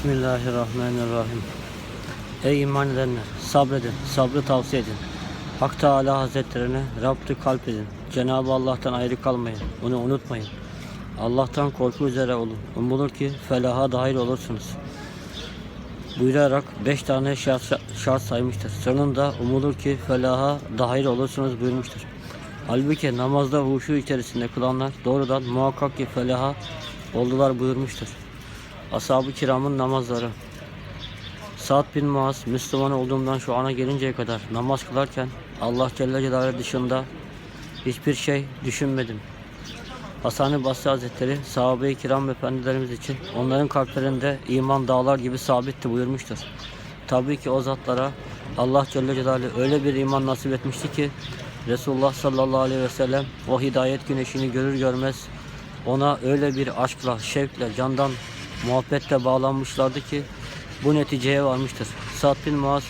Bismillahirrahmanirrahim. Ey iman edenler, sabredin, sabrı tavsiye edin. Hak Teala Hazretlerine Rab'tı kalp edin. Cenab-ı Allah'tan ayrı kalmayın, onu unutmayın. Allah'tan korku üzere olun. Umulur ki felaha dahil olursunuz. Buyurarak beş tane şart, şart saymıştır. Sonunda umulur ki felaha dahil olursunuz buyurmuştur. Halbuki namazda huşu içerisinde kılanlar doğrudan muhakkak ki felaha oldular buyurmuştur. Ashab-ı kiramın namazları. Sa'd bin Muaz, Müslüman olduğumdan şu ana gelinceye kadar namaz kılarken Allah Celle Celaluhu dışında hiçbir şey düşünmedim. Hasan-ı Basri Hazretleri sahabe-i kiram efendilerimiz için onların kalplerinde iman dağlar gibi sabitti buyurmuştur. Tabii ki o zatlara Allah Celle Celaluhu öyle bir iman nasip etmişti ki Resulullah sallallahu aleyhi ve sellem o hidayet güneşini görür görmez ona öyle bir aşkla, şevkle, candan muhabbetle bağlanmışlardı ki bu neticeye varmıştır. Sa'd bin Muaz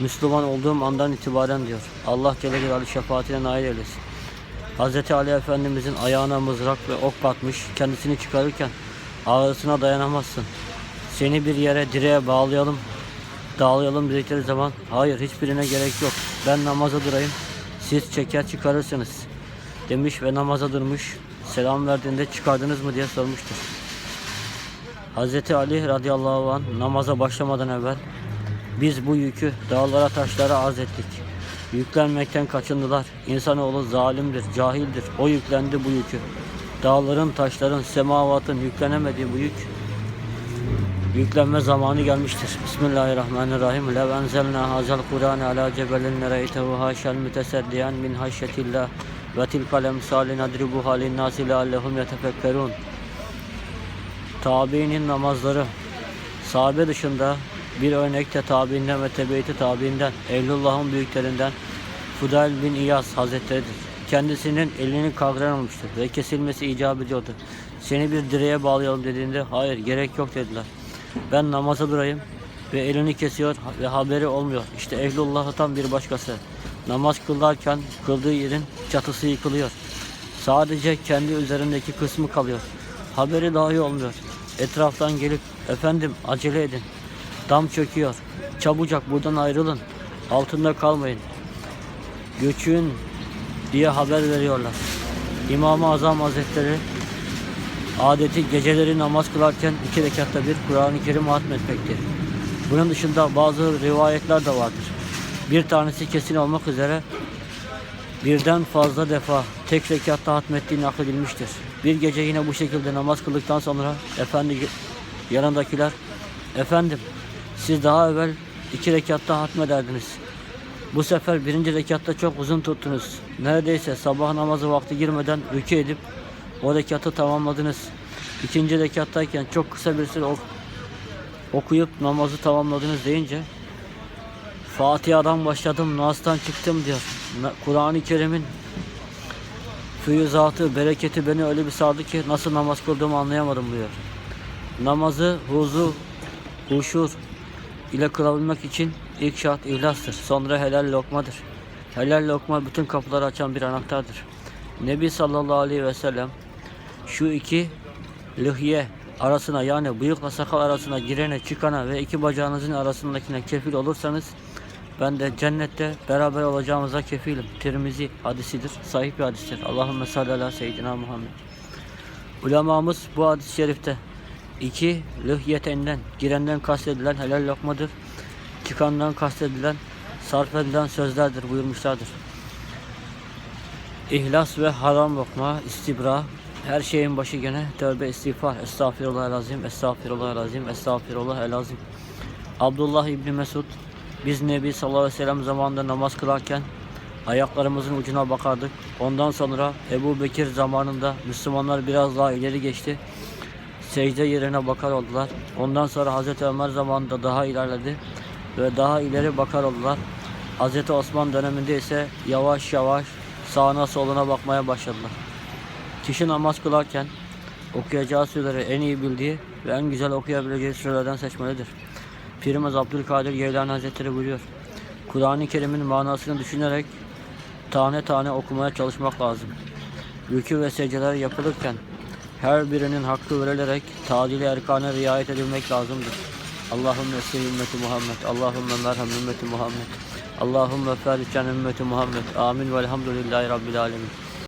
Müslüman olduğum andan itibaren diyor. Allah Celle Celaluhu şefaatine nail eylesin. Hz. Ali Efendimizin ayağına mızrak ve ok batmış. Kendisini çıkarırken ağrısına dayanamazsın. Seni bir yere direğe bağlayalım, dağılayalım dedikleri zaman hayır hiçbirine gerek yok. Ben namaza durayım. Siz çeker çıkarırsınız. Demiş ve namaza durmuş. Selam verdiğinde çıkardınız mı diye sormuştur. Hz. Ali radıyallahu anh namaza başlamadan evvel biz bu yükü dağlara taşlara arz ettik. Yüklenmekten kaçındılar. İnsanoğlu zalimdir, cahildir. O yüklendi bu yükü. Dağların, taşların, semavatın yüklenemediği bu yük yüklenme zamanı gelmiştir. Bismillahirrahmanirrahim. Lev enzelna hazel Kur'an ala cebelin nereytehu haşel müteseddiyen min haşyetillah ve tilkal emsali nadribuha linnâsi leallehum yetefekkerûn. Tabiinin namazları sahabe dışında bir örnekte tabiinden ve tebeyti tabiinden Evlullah'ın büyüklerinden Fudayl bin İyaz Hazretleri'dir. Kendisinin elini kavran ve kesilmesi icap ediyordu. Seni bir direğe bağlayalım dediğinde hayır gerek yok dediler. Ben namaza durayım ve elini kesiyor ve haberi olmuyor. İşte Ehlullah'tan bir başkası. Namaz kılarken kıldığı yerin çatısı yıkılıyor. Sadece kendi üzerindeki kısmı kalıyor. Haberi dahi olmuyor. Etraftan gelip efendim acele edin. Dam çöküyor. Çabucak buradan ayrılın. Altında kalmayın. Göçün diye haber veriyorlar. İmam-ı Azam Hazretleri adeti geceleri namaz kılarken iki rekatta bir Kur'an-ı Kerim hatmetmektir. Bunun dışında bazı rivayetler de vardır. Bir tanesi kesin olmak üzere birden fazla defa tek rekatta hatmettiği nakledilmiştir. Bir gece yine bu şekilde namaz kıldıktan sonra efendi yanındakiler efendim siz daha evvel iki rekatta hatmederdiniz. Bu sefer birinci rekatta çok uzun tuttunuz. Neredeyse sabah namazı vakti girmeden rükû edip o rekatı tamamladınız. İkinci rekattayken çok kısa bir süre ok- okuyup namazı tamamladınız deyince Fatiha'dan başladım, Nas'tan çıktım diyor. Kur'an-ı Kerim'in füyüzatı, bereketi beni öyle bir sardı ki nasıl namaz kıldığımı anlayamadım diyor. Namazı huzu, huşur ile kılabilmek için ilk şart ihlastır. Sonra helal lokmadır. Helal lokma bütün kapıları açan bir anahtardır. Nebi sallallahu aleyhi ve sellem şu iki lihye arasına yani bıyıkla sakal arasına girene çıkana ve iki bacağınızın arasındakine kefil olursanız ben de cennette beraber olacağımıza kefilim. Tirmizi hadisidir. Sahih bir hadistir. Allahümme salli ala seyyidina Muhammed. Ulemamız bu hadis-i şerifte iki lühyetenden girenden kastedilen helal lokmadır. Çıkandan kastedilen sarf edilen sözlerdir buyurmuşlardır. İhlas ve haram lokma, istibra, her şeyin başı gene tövbe istiğfar. Estağfirullah lazim, estağfirullah lazim, estağfirullah lazim. Abdullah İbni Mesud biz Nebi sallallahu aleyhi ve sellem zamanında namaz kılarken ayaklarımızın ucuna bakardık. Ondan sonra Ebu Bekir zamanında Müslümanlar biraz daha ileri geçti. Secde yerine bakar oldular. Ondan sonra Hazreti Ömer zamanında daha ilerledi ve daha ileri bakar oldular. Hazreti Osman döneminde ise yavaş yavaş sağına soluna bakmaya başladılar. Kişi namaz kılarken okuyacağı süreleri en iyi bildiği ve en güzel okuyabileceği sürelerden seçmelidir. Pirimiz Abdülkadir Geylani Hazretleri buyuruyor. Kur'an-ı Kerim'in manasını düşünerek tane tane okumaya çalışmak lazım. Rükû ve secdeler yapılırken her birinin hakkı verilerek tadili erkana riayet edilmek lazımdır. Allahümme sil ümmeti Muhammed. Allahümme merham ümmeti Muhammed. Allahümme ferican ümmeti Muhammed. Amin velhamdülillahi rabbil alemin.